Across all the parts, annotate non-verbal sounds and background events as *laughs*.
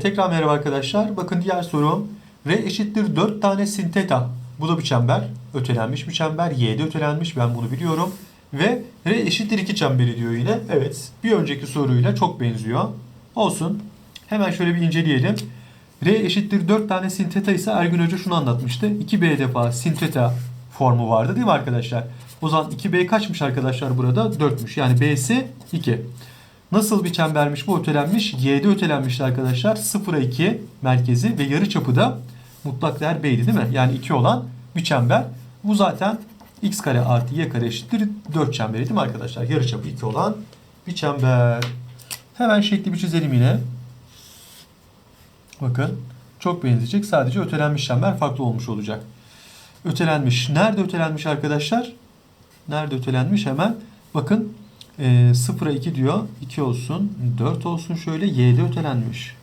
Tekrar merhaba arkadaşlar. Bakın diğer sorum. R eşittir 4 tane sin theta. Bu da bir çember. Ötelenmiş bir çember. Y'de ötelenmiş. Ben bunu biliyorum. Ve R eşittir 2 çemberi diyor yine. Evet. Bir önceki soruyla çok benziyor. Olsun. Hemen şöyle bir inceleyelim. R eşittir 4 tane sin theta ise Ergün Hoca şunu anlatmıştı. 2B defa sin theta formu vardı değil mi arkadaşlar? O zaman 2B kaçmış arkadaşlar burada? 4'müş. Yani B'si 2. Nasıl bir çembermiş bu ötelenmiş? Y'de ötelenmişti arkadaşlar. 0'a 2 merkezi ve yarı çapı da mutlak değer B'ydi değil mi? Yani 2 olan bir çember. Bu zaten x kare artı y kare eşittir 4 çemberi değil mi arkadaşlar? Yarı çapı 2 olan bir çember. Hemen şekli bir çizelim yine. Bakın çok benzeyecek. Sadece ötelenmiş çember farklı olmuş olacak. Ötelenmiş. Nerede ötelenmiş arkadaşlar? Nerede ötelenmiş? Hemen bakın e, 0'a 2 diyor. 2 olsun. 4 olsun şöyle. Y'de ötelenmiş.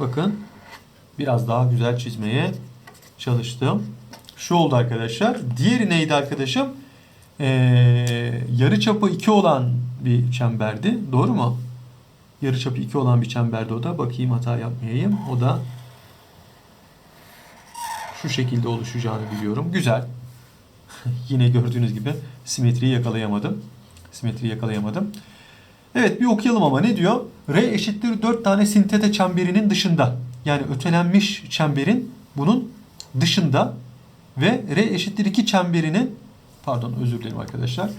Bakın. Biraz daha güzel çizmeye çalıştım. Şu oldu arkadaşlar. Diğeri neydi arkadaşım? E, yarı çapı 2 olan bir çemberdi. Doğru mu? Yarı çapı 2 olan bir çemberdi o da. Bakayım hata yapmayayım. O da şu şekilde oluşacağını biliyorum. Güzel. *laughs* Yine gördüğünüz gibi simetriyi yakalayamadım. Simetriyi yakalayamadım. Evet bir okuyalım ama ne diyor? R eşittir 4 tane sin theta çemberinin dışında. Yani ötelenmiş çemberin bunun dışında ve R eşittir 2 çemberinin pardon özür dilerim arkadaşlar.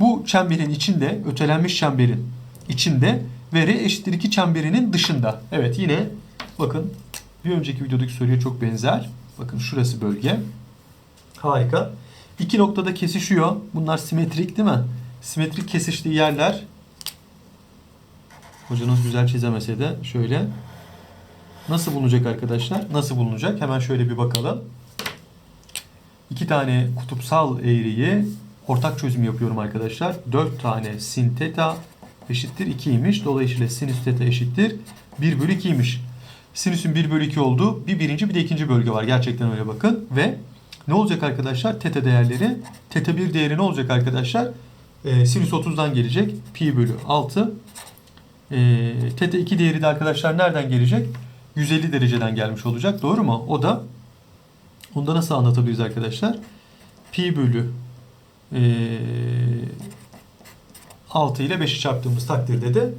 Bu çemberin içinde ötelenmiş çemberin içinde ve R eşittir 2 çemberinin dışında. Evet yine bakın bir önceki videodaki soruya çok benzer. Bakın şurası bölge. Harika. İki noktada kesişiyor. Bunlar simetrik değil mi? Simetrik kesiştiği yerler. Hocanız güzel çizemese de şöyle. Nasıl bulunacak arkadaşlar? Nasıl bulunacak? Hemen şöyle bir bakalım. İki tane kutupsal eğriyi ortak çözüm yapıyorum arkadaşlar. 4 tane sin theta eşittir 2'ymiş. Dolayısıyla sinüs theta eşittir 1 bölü 2'ymiş. Sinüsün 1 bölü 2 olduğu bir birinci bir de ikinci bölge var. Gerçekten öyle bakın. Ve ne olacak arkadaşlar? Teta değerleri. Teta 1 değeri ne olacak arkadaşlar? Ee, sinüs 30'dan gelecek. Pi bölü 6. Ee, teta 2 değeri de arkadaşlar nereden gelecek? 150 dereceden gelmiş olacak. Doğru mu? O da onu da nasıl anlatabiliriz arkadaşlar? Pi bölü ee, 6 ile 5'i çarptığımız takdirde de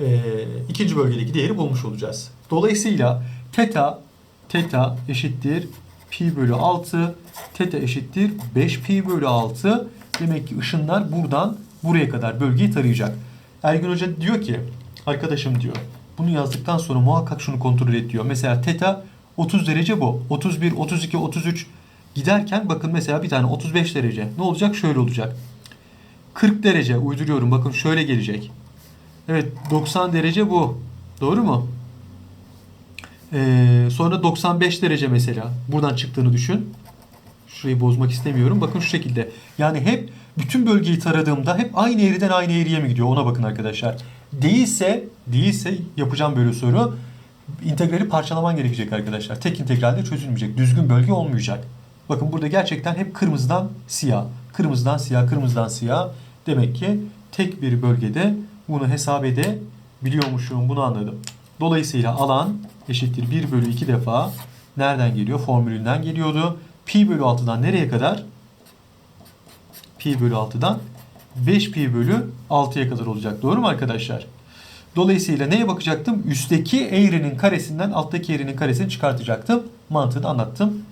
e, ikinci bölgedeki değeri bulmuş olacağız. Dolayısıyla teta teta eşittir pi bölü 6 teta eşittir 5 pi bölü 6 demek ki ışınlar buradan buraya kadar bölgeyi tarayacak. Ergün Hoca diyor ki arkadaşım diyor bunu yazdıktan sonra muhakkak şunu kontrol et diyor. Mesela teta 30 derece bu. 31, 32, 33 giderken bakın mesela bir tane 35 derece. Ne olacak? Şöyle olacak. 40 derece uyduruyorum. Bakın şöyle gelecek. Evet 90 derece bu. Doğru mu? Ee, sonra 95 derece mesela. Buradan çıktığını düşün. Şurayı bozmak istemiyorum. Bakın şu şekilde. Yani hep bütün bölgeyi taradığımda hep aynı eğriden aynı eğriye mi gidiyor? Ona bakın arkadaşlar. Değilse, değilse yapacağım böyle soru. İntegrali parçalaman gerekecek arkadaşlar. Tek integralde çözülmeyecek. Düzgün bölge olmayacak. Bakın burada gerçekten hep kırmızıdan siyah, kırmızıdan siyah, kırmızıdan siyah. Demek ki tek bir bölgede bunu hesap edebiliyormuşum. Bunu anladım. Dolayısıyla alan eşittir 1 bölü 2 defa nereden geliyor? Formülünden geliyordu. Pi bölü 6'dan nereye kadar? Pi bölü 6'dan 5 pi bölü 6'ya kadar olacak. Doğru mu arkadaşlar? Dolayısıyla neye bakacaktım? Üstteki eğrinin karesinden alttaki eğrinin karesini çıkartacaktım. Mantığını anlattım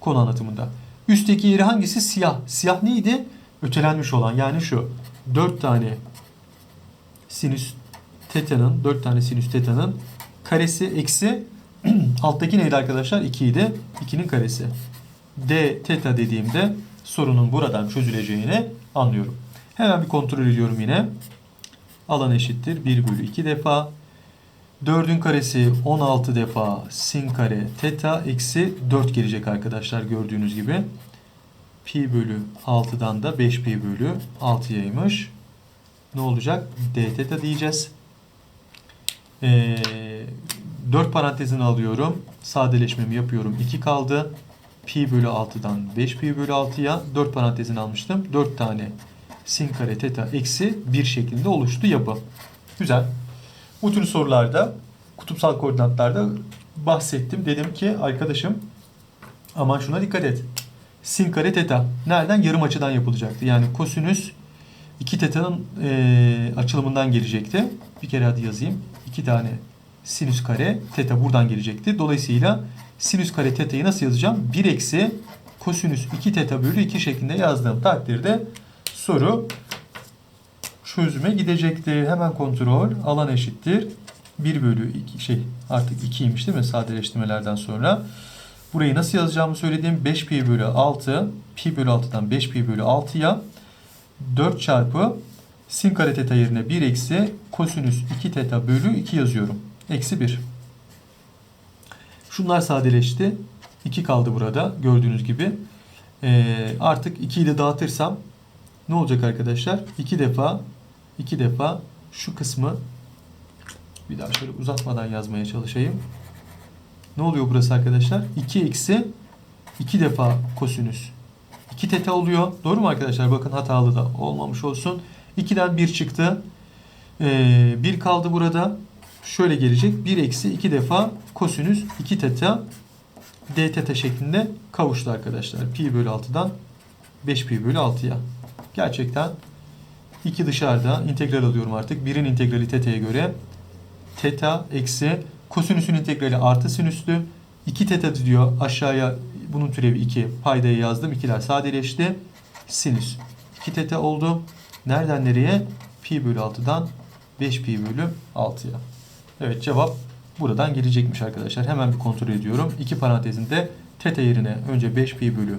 konu anlatımında. Üstteki eğri hangisi? Siyah. Siyah neydi? Ötelenmiş olan yani şu. 4 tane sinüs teta'nın 4 tane sinüs teta'nın karesi eksi *clears throat* alttaki neydi arkadaşlar? 2 idi. 2'nin karesi. D teta dediğimde sorunun buradan çözüleceğini anlıyorum. Hemen bir kontrol ediyorum yine. Alan eşittir 1 bölü 2 defa. 4'ün karesi 16 defa sin kare teta eksi 4 gelecek arkadaşlar gördüğünüz gibi. Pi bölü 6'dan da 5 pi bölü 6'yaymış. Ne olacak? D teta diyeceğiz. Ee, 4 parantezini alıyorum. Sadeleşmemi yapıyorum. 2 kaldı. Pi bölü 6'dan 5 pi bölü 6'ya 4 parantezini almıştım. 4 tane sin kare teta eksi 1 şeklinde oluştu yapı. Güzel. Bu tür sorularda kutupsal koordinatlarda bahsettim. Dedim ki arkadaşım aman şuna dikkat et. Sin kare teta nereden? Yarım açıdan yapılacaktı. Yani kosinüs 2 teta'nın e, açılımından gelecekti. Bir kere hadi yazayım. 2 tane sinüs kare teta buradan gelecekti. Dolayısıyla sinüs kare teta'yı nasıl yazacağım? 1 eksi kosinüs 2 teta bölü 2 şeklinde yazdığım takdirde soru çözüme gidecekti. Hemen kontrol alan eşittir. 1 bölü 2 şey artık 2'ymiş değil mi sadeleştirmelerden sonra. Burayı nasıl yazacağımı söylediğim 5 pi bölü 6 pi bölü 6'dan 5 pi bölü 6'ya 4 çarpı sin kare teta yerine 1 eksi kosinüs 2 teta bölü 2 yazıyorum. Eksi 1. Şunlar sadeleşti. 2 kaldı burada gördüğünüz gibi. Ee, artık 2'yi de dağıtırsam ne olacak arkadaşlar? 2 defa 2 defa şu kısmı bir daha şöyle uzatmadan yazmaya çalışayım. Ne oluyor burası arkadaşlar? 2 eksi 2 defa kosinüs 2 teta oluyor. Doğru mu arkadaşlar? Bakın hatalı da olmamış olsun. 2'den 1 çıktı. Ee, 1 kaldı burada. Şöyle gelecek. 1 eksi 2 defa kosinüs 2 teta d teta şeklinde kavuştu arkadaşlar. Pi bölü 6'dan 5 pi bölü 6'ya. Gerçekten 2 dışarıda. integral alıyorum artık. 1'in integrali teta'ya göre teta eksi kosinüsün integrali artı sinüslü 2 teta diyor aşağıya bunun türevi 2 paydayı yazdım. İkiler sadeleşti. Sinüs 2 teta oldu. Nereden nereye? Pi bölü 6'dan 5 pi bölü 6'ya. Evet cevap buradan gelecekmiş arkadaşlar. Hemen bir kontrol ediyorum. İki parantezinde teta yerine önce 5 pi bölü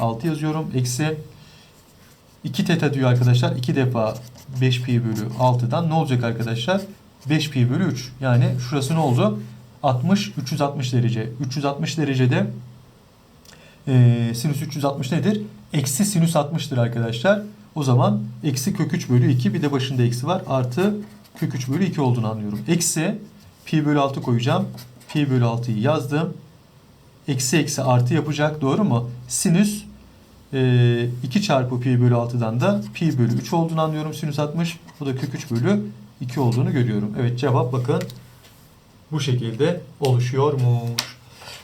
6 yazıyorum. Eksi 2 teta diyor arkadaşlar. 2 defa 5 pi bölü 6'dan ne olacak arkadaşlar? 5 pi bölü 3. Yani şurası ne oldu? 60, 360 derece. 360 derecede e, sinüs 360 nedir? Eksi sinüs 60'tır arkadaşlar. O zaman eksi kök 3 bölü 2 bir de başında eksi var. Artı kök 3 bölü 2 olduğunu anlıyorum. Eksi pi bölü 6 koyacağım. Pi bölü 6'yı yazdım. Eksi eksi artı yapacak. Doğru mu? Sinüs e, 2 çarpı pi bölü 6'dan da pi bölü 3 olduğunu anlıyorum. Sinüs 60. Bu da kök 3 bölü 2 olduğunu görüyorum. Evet cevap bakın bu şekilde oluşuyormuş.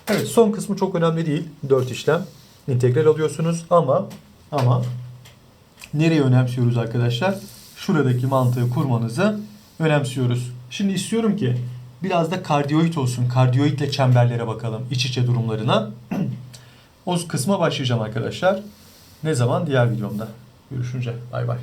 Evet son kısmı çok önemli değil. 4 işlem. integral alıyorsunuz ama ama nereye önemsiyoruz arkadaşlar? Şuradaki mantığı kurmanızı önemsiyoruz. Şimdi istiyorum ki biraz da kardiyoid olsun. Kardiyoidle çemberlere bakalım. iç içe durumlarına. *clears throat* o kısma başlayacağım arkadaşlar. Ne zaman? Diğer videomda. Görüşünce. Bay bay.